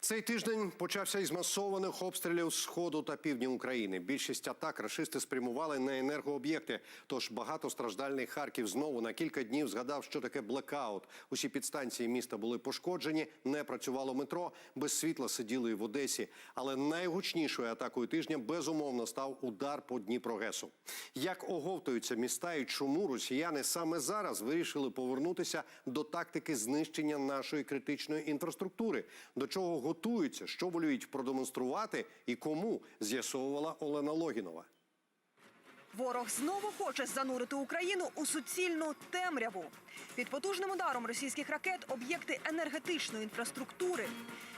Цей тиждень почався із масованих обстрілів сходу та півдня України. Більшість атак рашисти спрямували на енергооб'єкти. Тож багатостраждальний Харків знову на кілька днів згадав, що таке блекаут. Усі підстанції міста були пошкоджені, не працювало метро, без світла сиділи в Одесі. Але найгучнішою атакою тижня безумовно став удар по Дніпрогесу. Як оговтуються міста і чому росіяни саме зараз вирішили повернутися до тактики знищення нашої критичної інфраструктури? До чого готуються, що волюють продемонструвати і кому з'ясовувала Олена Логінова. Ворог знову хоче занурити Україну у суцільну темряву. Під потужним ударом російських ракет об'єкти енергетичної інфраструктури.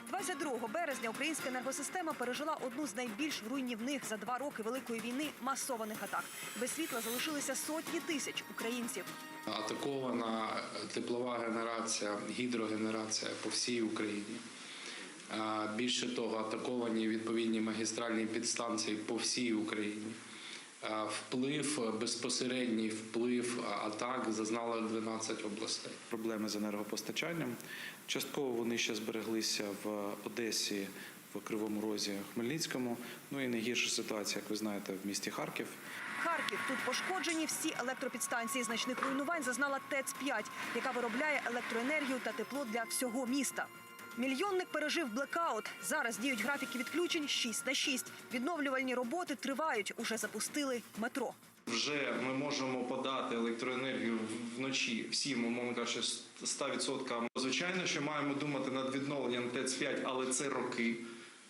22 березня українська енергосистема пережила одну з найбільш руйнівних за два роки великої війни масованих атак. Без світла залишилися сотні тисяч українців. Атакована теплова генерація, гідрогенерація по всій Україні. Більше того, атаковані відповідні магістральні підстанції по всій Україні. Вплив, безпосередній вплив атак зазнали 12 областей. проблеми з енергопостачанням. Частково вони ще збереглися в Одесі, в Кривому Розі, Хмельницькому. Ну і найгірша ситуація, як ви знаєте, в місті Харків. Харків тут пошкоджені всі електропідстанції. Значних руйнувань зазнала ТЕЦ-5, яка виробляє електроенергію та тепло для всього міста. Мільйонник пережив блекаут. Зараз діють графіки відключень 6 на 6. Відновлювальні роботи тривають. Уже запустили метро. Вже ми можемо подати електроенергію вночі всім, умовно кажучи, 100%. Звичайно, що маємо думати над відновленням ТЕЦ-5, але це роки.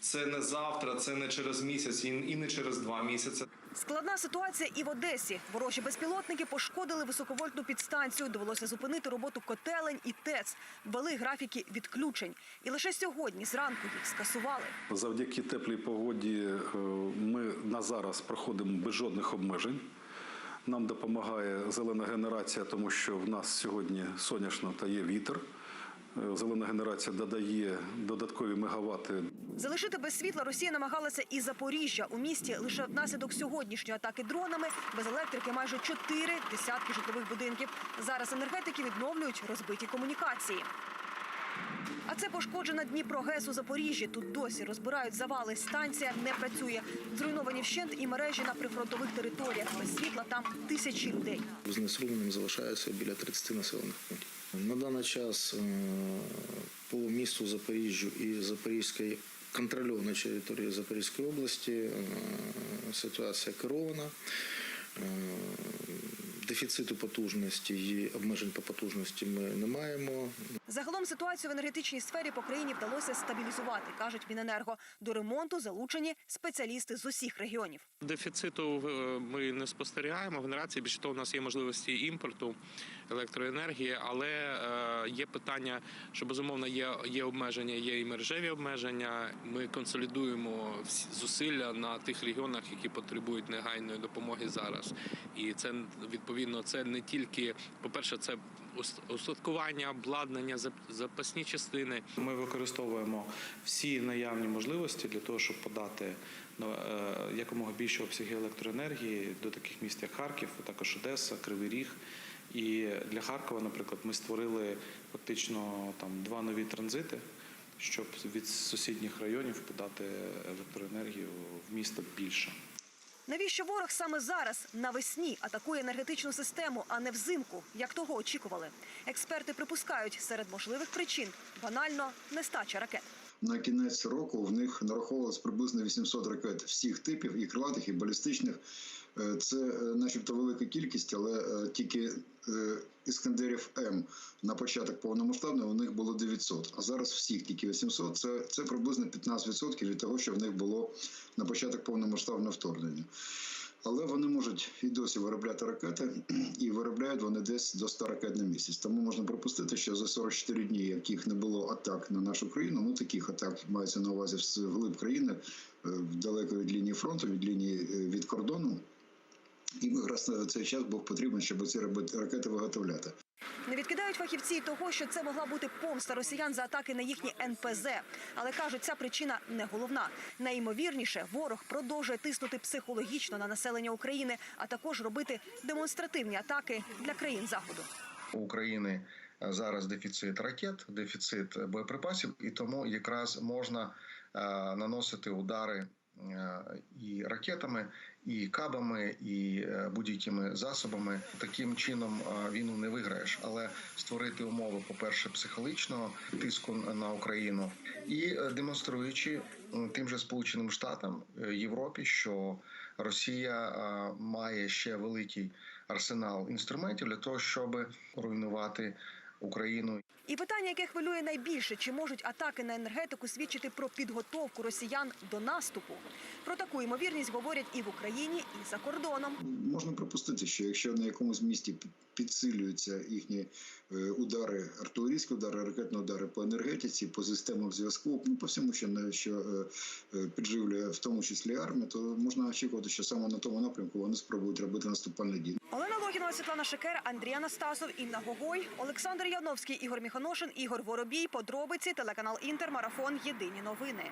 Це не завтра, це не через місяць і не через два місяці. Складна ситуація і в Одесі. Ворожі безпілотники пошкодили високовольтну підстанцію. Довелося зупинити роботу котелень і ТЕЦ. Ввели графіки відключень. І лише сьогодні зранку їх скасували. Завдяки теплій погоді е, ми на зараз проходимо без жодних обмежень. Нам допомагає зелена генерація, тому що в нас сьогодні сонячно та є вітер. Е, Зелена генерація додає додаткові мегавати Залишити без світла Росія намагалася і Запоріжжя. У місті лише внаслідок сьогоднішньої атаки дронами без електрики майже чотири десятки житлових будинків. Зараз енергетики відновлюють розбиті комунікації. А це пошкоджена Дніпрогес у Запоріжжі. Тут досі розбирають завали. Станція не працює. Зруйновані вщент і мережі на прифронтових територіях. Без світла там тисячі людей. Знесрубленим залишається біля 30 населених пунктів. На даний час е, по місту Запоріжжю і Запорізької контрольованій території Запорізької області е, ситуація керована. Дефіциту потужності і обмежень по потужності ми не маємо. Загалом ситуацію в енергетичній сфері по країні вдалося стабілізувати, кажуть Міненерго. До ремонту залучені спеціалісти з усіх регіонів. Дефіциту е, ми не спостерігаємо. в Генерації більше того, у нас є можливості імпорту електроенергії, але е, є питання, що безумовно є, є обмеження, є і мережеві обмеження. Ми консолідуємо всі зусилля на тих регіонах, які потребують негайної допомоги зараз. І це відповідно це не тільки, по-перше, це ус- устаткування, обладнання, зап- запасні частини. Ми використовуємо всі наявні можливості для того, щоб подати ну, е, якомога більше обсяги електроенергії до таких міст, як Харків, а також Одеса, Кривий Ріг. І для Харкова, наприклад, ми створили фактично там два нові транзити, щоб від сусідніх районів подати електроенергію в місто більше. Навіщо ворог саме зараз навесні атакує енергетичну систему, а не взимку, як того очікували? Експерти припускають, серед можливих причин банально нестача ракет. На кінець року в них нараховувалось приблизно 800 ракет всіх типів, і крилатих, і балістичних. Е, Це, е, начебто, велика кількість, але е, тільки іскандерів М на початок повномасштабного у них було 900, а зараз всіх тільки 800. Це, це приблизно 15% від того, що в них було на початок повномасштабного вторгнення. Але вони можуть і досі виробляти ракети, і виробляють вони десь до 100 ракет на місяць. Тому можна припустити, що за 44 дні, яких не було атак на нашу країну, ну таких атак мається на увазі в глиб країни, далеко від лінії фронту, від лінії від кордону. І якраз на цей час був потрібен, щоб ці ракети виготовляти. Не відкидають фахівці й того, що це могла бути помста росіян за атаки на їхні НПЗ. Але кажуть, ця причина не головна. Найімовірніше, ворог продовжує тиснути психологічно на населення України, а також робити демонстративні атаки для країн заходу. у України е, зараз дефіцит ракет, дефіцит боєприпасів, і тому якраз можна е, наносити удари і ракетами, і кабами, і е, будь-якими засобами. Таким чином війну не виграєш, але створити умови, по-перше, психологічного тиску на Україну і е, демонструючи тим же Сполученим Штатам е, Європі, що Росія має ще великий арсенал інструментів для того, щоб руйнувати Україну І питання, яке хвилює найбільше, чи можуть атаки на енергетику свідчити про підготовку росіян до наступу? Про таку ймовірність говорять і в Україні, і за кордоном. Можна припустити, що якщо на якомусь місті підсилюються їхні е, удари, артилерійські удари, ракетні удари по енергетиці, по системах зв'язку, ну по всьому, що на що е, е, підживлює в тому числі армію, то можна очікувати, що саме на тому напрямку вони спробують робити наступальні дії. Олена Логінова, Світлана Шекер, Андрій Анастасов, Інна Гогой, Олександр Яновський, Ігор Міханошин, Ігор Воробій. Подробиці телеканал Інтер, марафон. Єдині новини.